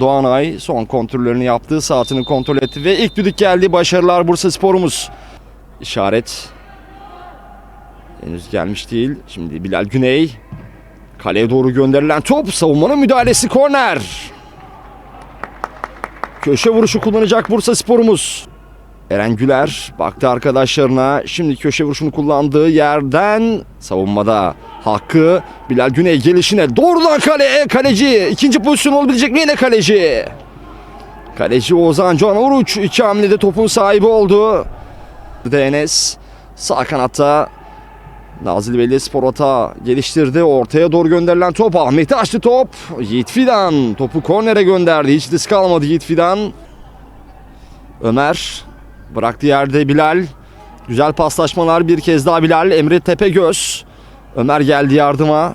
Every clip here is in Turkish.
Doğanay son kontrollerini yaptı. Saatini kontrol etti ve ilk düdük geldi. Başarılar Bursa Spor'umuz. İşaret. Henüz gelmiş değil. Şimdi Bilal Güney. Kaleye doğru gönderilen top. Savunmanın müdahalesi korner. Köşe vuruşu kullanacak Bursa Spor'umuz. Eren Güler baktı arkadaşlarına. Şimdi köşe vuruşunu kullandığı yerden savunmada Hakkı Bilal Güney gelişine doğrudan kaleye kaleci. ikinci pozisyon olabilecek mi yine kaleci? Kaleci Ozan Can Oruç iki hamlede topun sahibi oldu. DNS sağ kanatta Nazilli Belediyespor hata geliştirdi. Ortaya doğru gönderilen top Ahmet'i açtı top. Yiğit Fidan topu kornere gönderdi. Hiç risk almadı Yiğit Fidan. Ömer bıraktı yerde Bilal. Güzel paslaşmalar bir kez daha Bilal. Emre Tepegöz. Ömer geldi yardıma.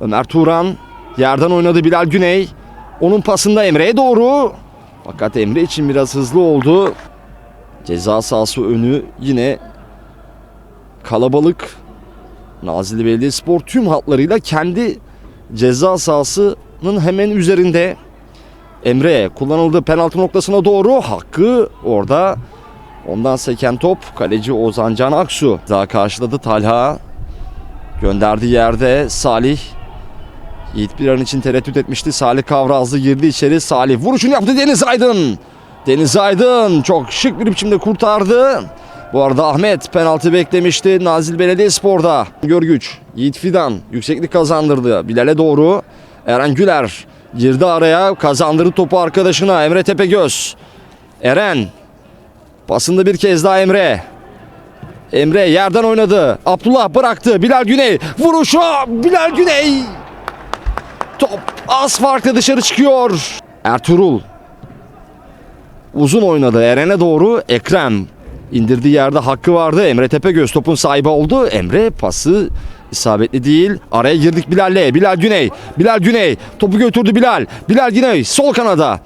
Ömer Turan yerden oynadı Bilal Güney. Onun pasında Emre'ye doğru. Fakat Emre için biraz hızlı oldu. Ceza sahası önü yine kalabalık. Nazilli Belediyespor tüm hatlarıyla kendi ceza sahasının hemen üzerinde. Emre kullanıldı penaltı noktasına doğru. Hakkı orada ondan seken top kaleci Ozan Can Aksu. Daha karşıladı Talha. Gönderdiği yerde Salih. Yiğit bir an için tereddüt etmişti. Salih Kavrazlı girdi içeri. Salih vuruşunu yaptı Deniz Aydın. Deniz Aydın çok şık bir biçimde kurtardı. Bu arada Ahmet penaltı beklemişti Nazil Belediyespor'da. Görgüç, Yiğit Fidan yükseklik kazandırdı. Bilal'e doğru Eren Güler girdi araya kazandırdı topu arkadaşına Emre Tepegöz. Eren pasında bir kez daha Emre. Emre yerden oynadı. Abdullah bıraktı. Bilal Güney vuruşu. Bilal Güney. Top az farklı dışarı çıkıyor. Ertuğrul uzun oynadı Eren'e doğru Ekrem indirdiği yerde hakkı vardı. Emre Tepegöz topun sahibi oldu. Emre pası isabetli değil. Araya girdik Bilal'le. Bilal Güney. Bilal Güney topu götürdü Bilal. Bilal Güney sol kanada.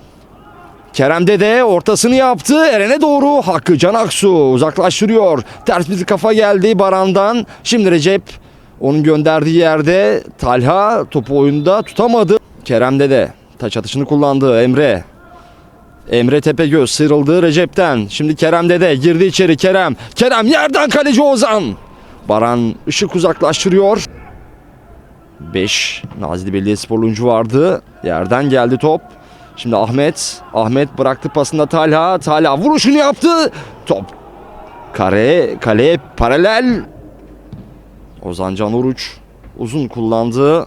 Kerem Dede ortasını yaptı. Eren'e doğru Hakkı Can Aksu uzaklaştırıyor. Ters bir kafa geldi Baran'dan. Şimdi Recep onun gönderdiği yerde Talha topu oyunda tutamadı. Kerem Dede taç atışını kullandı. Emre Emre Tepegöz sıyrıldı Recep'ten. Şimdi Kerem Dede girdi içeri Kerem. Kerem yerden kaleci Ozan. Baran ışık uzaklaştırıyor. 5 Nazilli Belediyesporlu oyuncu vardı. Yerden geldi top. Şimdi Ahmet. Ahmet bıraktı pasında Talha. Talha vuruşunu yaptı. Top kare kaleye paralel. Ozan Can Oruç uzun kullandı.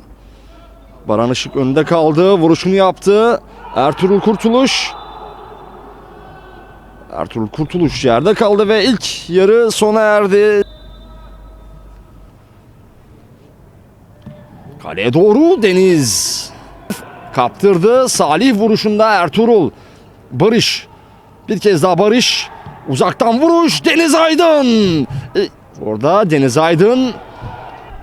Baran Işık önünde kaldı. Vuruşunu yaptı. Ertuğrul Kurtuluş. Ertuğrul Kurtuluş yerde kaldı ve ilk yarı sona erdi. Kaleye doğru Deniz. Kaptırdı. Salih vuruşunda Ertuğrul. Barış. Bir kez daha Barış. Uzaktan vuruş. Deniz Aydın. E, orada Deniz Aydın.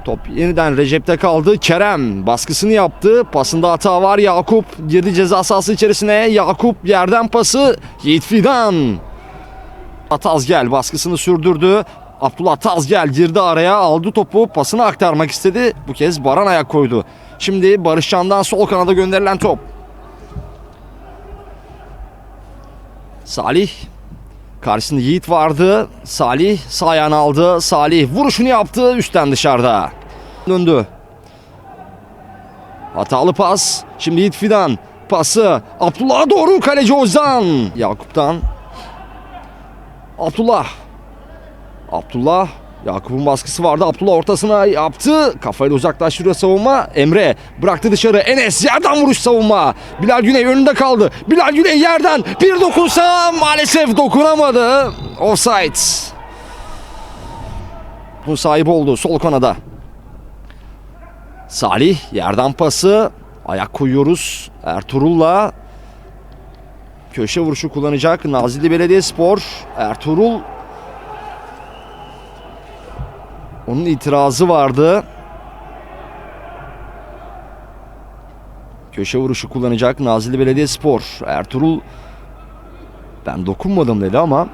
Top yeniden Recep'te kaldı. Kerem baskısını yaptı. Pasında hata var. Yakup girdi ceza sahası içerisine. Yakup yerden pası. Yiğit Fidan. Tazgel baskısını sürdürdü. Abdullah Tazgel girdi araya aldı topu pasını aktarmak istedi. Bu kez Baran ayak koydu. Şimdi Barışcan'dan sol kanada gönderilen top. Salih karşısında Yiğit vardı. Salih sağ ayağını aldı. Salih vuruşunu yaptı üstten dışarıda. Döndü. Hatalı pas. Şimdi Yiğit Fidan pası Abdullah'a doğru kaleci Ozan. Yakup'tan Abdullah. Abdullah. Yakup'un baskısı vardı. Abdullah ortasına yaptı. Kafayla uzaklaştırıyor savunma. Emre bıraktı dışarı. Enes yerden vuruş savunma. Bilal Güney önünde kaldı. Bilal Güney yerden bir dokunsa maalesef dokunamadı. Offside. Bu sahibi oldu sol kanada. Salih yerden pası. Ayak koyuyoruz. Ertuğrul'la Köşe vuruşu kullanacak Nazilli Belediyespor. Ertuğrul onun itirazı vardı. Köşe vuruşu kullanacak Nazilli Belediyespor. Ertuğrul ben dokunmadım dedi ama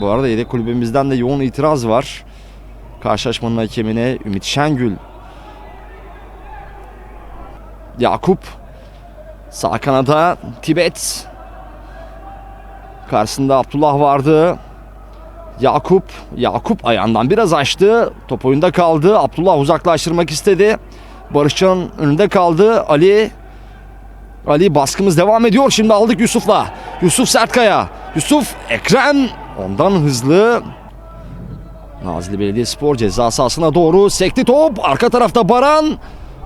bu arada yedek kulübümüzden de yoğun itiraz var. Karşılaşmanın hakemine Ümit Şengül Yakup Sağ kanada Tibet. Karşısında Abdullah vardı. Yakup, Yakup ayağından biraz açtı. Top oyunda kaldı. Abdullah uzaklaştırmak istedi. Barışcan önünde kaldı. Ali Ali baskımız devam ediyor. Şimdi aldık Yusuf'la. Yusuf Sertkaya. Yusuf Ekrem ondan hızlı. Nazilli Belediyespor ceza sahasına doğru sekti top. Arka tarafta Baran.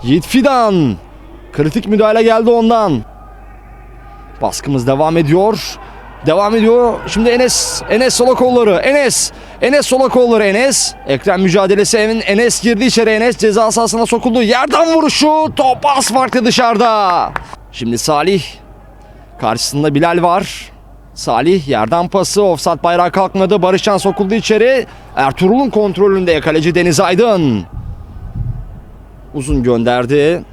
Yiğit Fidan. Kritik müdahale geldi ondan. Baskımız devam ediyor. Devam ediyor. Şimdi Enes. Enes sola kolları. Enes. Enes sola kolları Enes. Ekrem mücadelesi Emin. Enes girdi içeri. Enes ceza sahasına sokuldu. Yerden vuruşu. Top az farklı dışarıda. Şimdi Salih. Karşısında Bilal var. Salih yerden pası. Offside bayrağı kalkmadı. Barışcan sokuldu içeri. Ertuğrul'un kontrolünde kaleci Deniz Aydın. Uzun gönderdi.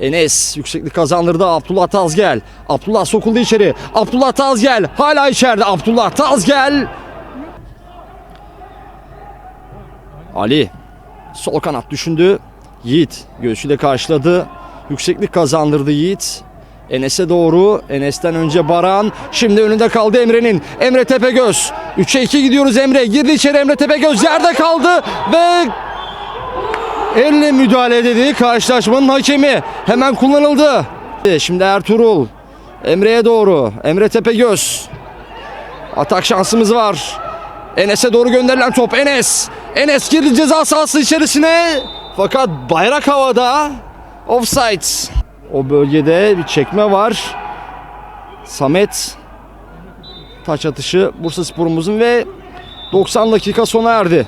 Enes yükseklik kazandırdı Abdullah Tazgel. Abdullah sokuldu içeri. Abdullah Tazgel hala içeride. Abdullah Tazgel. Ali sol kanat düşündü. Yiğit göğsüyle karşıladı. Yükseklik kazandırdı Yiğit. Enes'e doğru. Enes'ten önce Baran. Şimdi önünde kaldı Emre'nin. Emre Tepegöz. 3'e 2 gidiyoruz Emre. Girdi içeri Emre Tepegöz. Yerde kaldı ve Elle müdahale dedi karşılaşmanın hakemi. Hemen kullanıldı. Şimdi Ertuğrul. Emre'ye doğru. Emre Tepegöz. Atak şansımız var. Enes'e doğru gönderilen top. Enes. Enes girdi ceza sahası içerisine. Fakat bayrak havada. Offside. O bölgede bir çekme var. Samet. Taç atışı Bursa Spor'umuzun ve 90 dakika sona erdi.